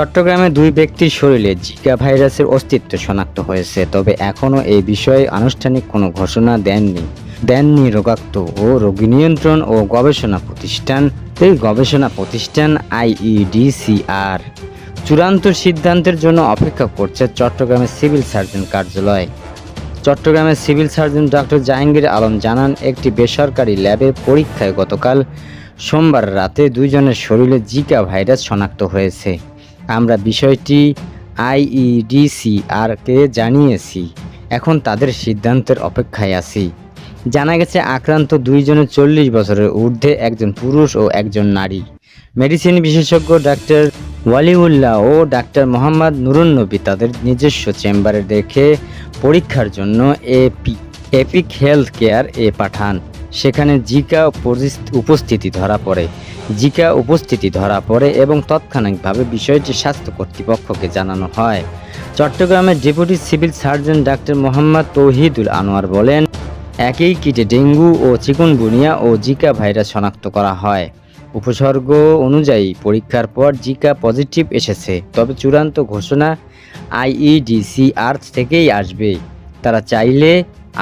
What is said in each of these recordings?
চট্টগ্রামে দুই ব্যক্তির শরীরে জিকা ভাইরাসের অস্তিত্ব শনাক্ত হয়েছে, তবে এখনও এই বিষয়ে আনুষ্ঠানিক কোনো ঘোষণা দেননি। দেননি রোগাক্ত ও রোগী নিয়ন্ত্রণ ও গবেষণা প্রতিষ্ঠান, এই গবেষণা প্রতিষ্ঠান আইইডিসিআর। চূড়ান্ত সিদ্ধান্তের জন্য অপেক্ষা করছে চট্টগ্রামের সিভিল সার্জন কার্যালয়। চট্টগ্রামের civil surgeon doctor Jahangir Alam জানান, একটি বেসরকারি ল্যাবে পরীক্ষায় গতকাল সোমবার রাতে দুইজনের শরীরে জিকা ভাইরাস শনাক্ত হয়েছে। আমরা বিষয়টি আইইডিসিআরকে জানিয়েছি। এখন তাদের সিদ্ধান্তের অপেক্ষায় আছি। জানা গেছে, আক্রান্ত দুইজনের চল্লিশ বছরের ঊর্ধ্বে একজন পুরুষ ও একজন নারী। মেডিসিন বিশেষজ্ঞ ডাক্তার ওয়ালিউল্লাহ ও ডাক্তার মোহাম্মদ নুরুন্নবী তাদের নিজস্ব চেম্বারে রেখে পরীক্ষার জন্য এপি, এপিক হেলথ কেয়ার এ পাঠান। সেখানে জিকা উপস্থিতি ধরা পড়ে। জিকা উপস্থিতি ধরা পড়ে এবং তাৎক্ষণিকভাবে বিষয়টি স্বাস্থ্য কর্তৃপক্ষকে জানানো হয়। চট্টগ্রামের deputy civil surgeon doctor Mohammad Tauhidul Anwar বলেন, একই কিটে ডেঙ্গু ও চিকুনগুনিয়া ও জিকা ভাইরাস শনাক্ত করা হয়। উপসর্গ অনুযায়ী পরীক্ষার পর জিকা পজিটিভ এসেছে, তবে চূড়ান্ত ঘোষণা আইইডিসিআর থেকেই আসবে। তারা চাইলে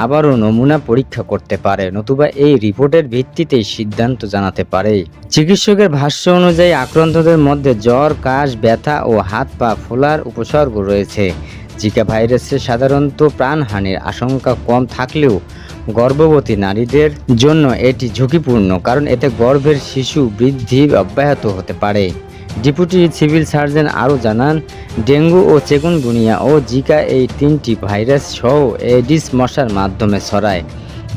আবারও নমুনা পরীক্ষা করতে পারে, নতুবা এই রিপোর্টের ভিত্তিতেই সিদ্ধান্ত জানাতে পারে। চিকিৎসকের ভাষ্য অনুযায়ী আক্রান্তদের মধ্যে জ্বর, কাশ, ব্যথা ও হাত পা ফোলার উপসর্গ রয়েছে। জিকা ভাইরাসে সাধারণত প্রাণহানির আশঙ্কা কম থাকলেও গর্ভবতী নারীদের জন্য এটি ঝুঁকিপূর্ণ, কারণ এতে গর্ভের শিশু বৃদ্ধি অব্যাহত হতে পারে। ডেপুটি সিভিল সার্জন আরও জানান, ডেঙ্গু ও চেগুনগুনিয়া ও জিকা এই তিনটি ভাইরাস সহ এডিস মশার মাধ্যমে ছড়ায়।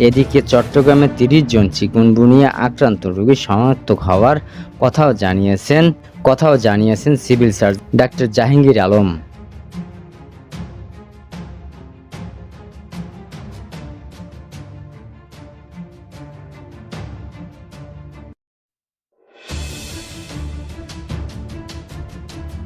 এদিকে চট্টগ্রামে তিরিশ জন চিকুনগুনিয়া আক্রান্ত রোগী শনাক্ত হওয়ার কথাও জানিয়েছেন কথাও জানিয়েছেন civil surgeon doctor Jahangir Alam.